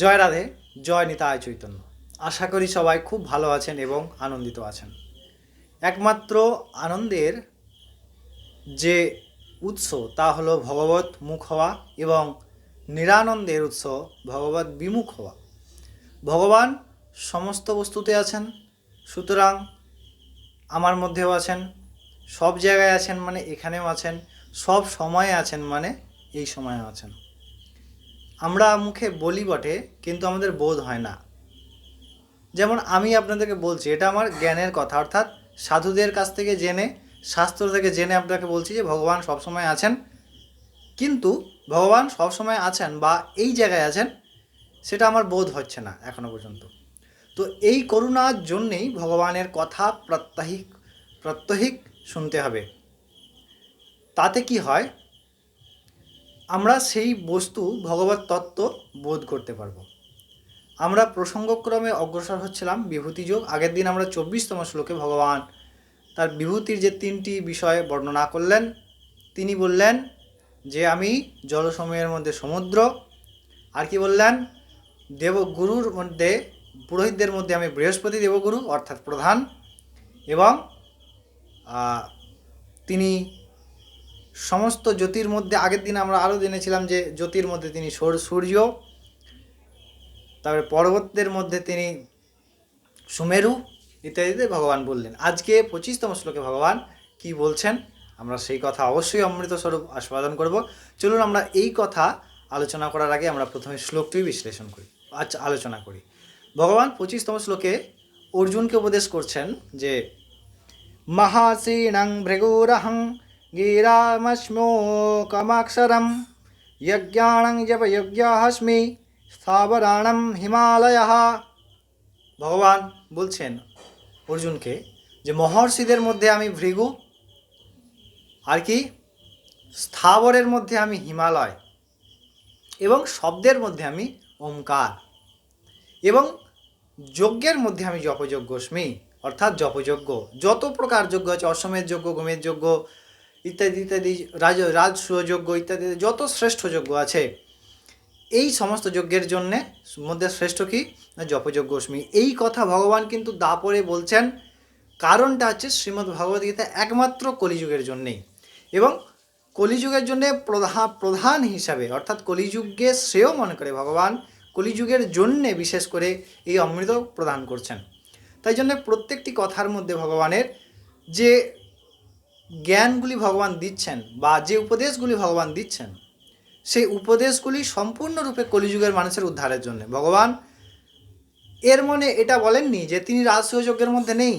জয় রাধে, জয় নিতায় চৈতন্য। আশা করি সবাই খুব ভালো আছেন এবং আনন্দিত আছেন। একমাত্র আনন্দের যে উৎস তা হলো ভগবত মুখ হওয়া এবং নিরানন্দের উৎস ভগবত বিমুখ হওয়া। ভগবান সমস্ত বস্তুতে আছেন, সুতরাং আমার মধ্যেও আছেন, সব জায়গায় আছেন মানে এখানেও আছেন, সব সময়ে আছেন মানে এই সময়ে আছেন। আমরা মুখে বলি বটে, কিন্তু আমাদের বোধ হয় না। যেমন আমি আপনাদেরকে বলছি, এটা আমার জ্ঞানের কথা, অর্থাৎ সাধুদের কাছ থেকে জেনে, শাস্ত্র থেকে জেনে আপনাকে বলছি যে ভগবান সবসময় আছেন। কিন্তু ভগবান সবসময় আছেন বা এই জায়গায় আছেন, সেটা আমার বোধ হচ্ছে না এখনও পর্যন্ত। তো এই করুণার জন্যেই ভগবানের কথা প্রত্যাহিক, প্রত্যহিক শুনতে হবে। তাতে কি হয়? আমরা সেই বস্তু ভগবত তত্ত্ব বোধ করতে পারব। আমরা প্রসঙ্গক্রমে অগ্রসর হচ্ছিলাম বিভূতি যোগ। আগের দিন আমরা চব্বিশতম শ্লোকে ভগবান তার বিভূতির যে তিনটি বিষয় বর্ণনা করলেন, তিনি বললেন যে, আমি জলসময়ের মধ্যে সমুদ্র। আর কি বললেন? দেবগুরুর মধ্যে, পুরোহিতদের মধ্যে আমি বৃহস্পতি দেবগুরু, অর্থাৎ প্রধান। এবং তিনি সমস্ত জ্যোতির মধ্যে, আগের দিন আমরা আরও জেনেছিলাম যে জ্যোতির মধ্যে তিনি সৌর- সূর্য, তারপরে পর্বতের মধ্যে তিনি সুমেরু ইত্যাদিতে ভগবান বললেন। আজকে পঁচিশতম শ্লোকে ভগবান কি বলছেন? আমরা সেই কথা অবশ্যই অমৃত স্বরূপ আস্বাদন করব। চলুন আমরা এই কথা আলোচনা করার আগে আমরা প্রথমে শ্লোকটি বিশ্লেষণ করি আচ্ছা আলোচনা করি। ভগবান পঁচিশতম শ্লোকে অর্জুনকে উপদেশ করছেন যে মহাসীনং ভৃগুরহং গিরামশ্মোকমাক্ষরম যজ্ঞাণং জপযজ্ঞাহস্মি স্থাবরাণম হিমালয় ভগবান বলছেন অর্জুনকে যে মহর্ষিদের মধ্যে আমি ভৃগু, আর কি? স্থাবরের মধ্যে আমি হিমালয়, এবং শব্দের মধ্যে আমি ওমকার, এবং যজ্ঞের মধ্যে আমি জপযজ্ঞস্মি, অর্থাৎ জপযজ্ঞ। যত প্রকার যজ্ঞ আছে অশ্বমের যজ্ঞ গমের যজ্ঞ ইত্যাদি ইত্যাদি, রাজ রাজসূয়যজ্ঞ ইত্যাদি, যত শ্রেষ্ঠ যজ্ঞ আছে, এই সমস্ত যজ্ঞের জন্যে মধ্যে শ্রেষ্ঠ কি? না জপযজ্ঞস্মি এই কথা ভগবান কিন্তু দাপরে বলছেন, কারণটা হচ্ছে শ্রীমদ্ ভগবদ্গীতা একমাত্র কলিযুগের জন্যেই। এবং কলিযুগের জন্যে প্রধান প্রধান হিসাবে, অর্থাৎ কলিযুগকে শ্রেয় মনে করে ভগবান, কলিযুগের জন্যে বিশেষ করে এই অমৃত প্রদান করছেন। তাই জন্য প্রত্যেকটি কথার মধ্যে ভগবানের যে জ্ঞানগুলি ভগবান দিচ্ছেন বা যে উপদেশগুলি ভগবান দিচ্ছেন, সেই উপদেশগুলি সম্পূর্ণরূপে কলিযুগের মানুষের উদ্ধারের জন্য। ভগবান এর মনে এটা বলেননি যে তিনি রাজসূয় যজ্ঞের মধ্যে নেই,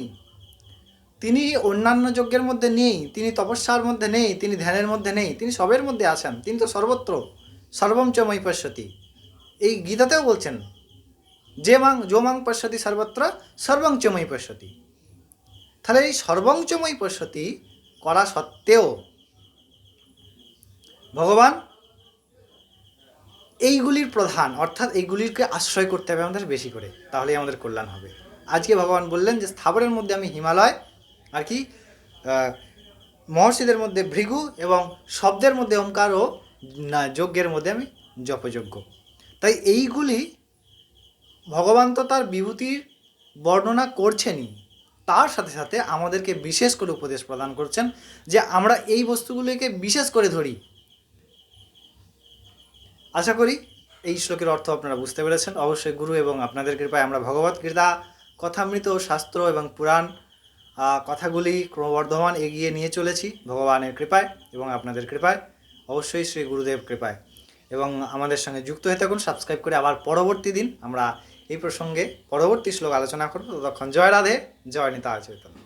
তিনি অন্যান্য যজ্ঞের মধ্যে নেই, তিনি তপস্যার মধ্যে নেই, তিনি ধ্যানের মধ্যে নেই, তিনি সবের মধ্যে আছেন, তিনি তো সর্বত্র, সর্বম পশ্যতি। এই গীতাতেও বলছেন, যে মাং, যো মাং পশ্যতি সর্বত্র সর্বং পশ্যতি। তাহলে এই সর্বং পশ্যতি করা সত্ত্বেও ভগবান এইগুলির প্রধান অর্থাৎ এইগুলিকে আশ্রয় করতে হবে আমাদের বেশি করে তাহলেই আমাদের কল্যাণ হবে। আজকে ভগবান বললেন যে স্থাবরের মধ্যে আমি হিমালয় আর কি মহর্ষিদের মধ্যে ভৃগু এবং শব্দের মধ্যে ওমকার ও না, যজ্ঞের মধ্যে আমি জপযজ্ঞ। তাই এইগুলি ভগবান তো তার বিভূতির বর্ণনা করছেনই। তার সাথে সাথে আমাদেরকে বিশেষ করে উপদেশ প্রদান করছেন যে আমরা এই বস্তুগুলিকে বিশেষ করে ধরি। আশা করি এই শ্লোকের অর্থ আপনারা বুঝতে পেরেছেন। অবশ্যই গুরু এবং আপনাদের কৃপায় আমরা ভগবত গীতা, কথামৃত, শাস্ত্র এবং পুরাণ কথাগুলি ক্রমবর্ধমান এগিয়ে নিয়ে চলেছি ভগবানের কৃপায় এবং আপনাদের কৃপায়। অবশ্যই শ্রী গুরুদেব কৃপায়। এবং আমাদের সঙ্গে যুক্ত হয়ে থাকুন। সাবস্ক্রাইব করে আবার পরবর্তী দিন আমরা এই প্রসঙ্গে পরবর্তী শ্লোক আলোচনা করব। ততক্ষণ জয় রাধে জয় নিতা চৈতন্য।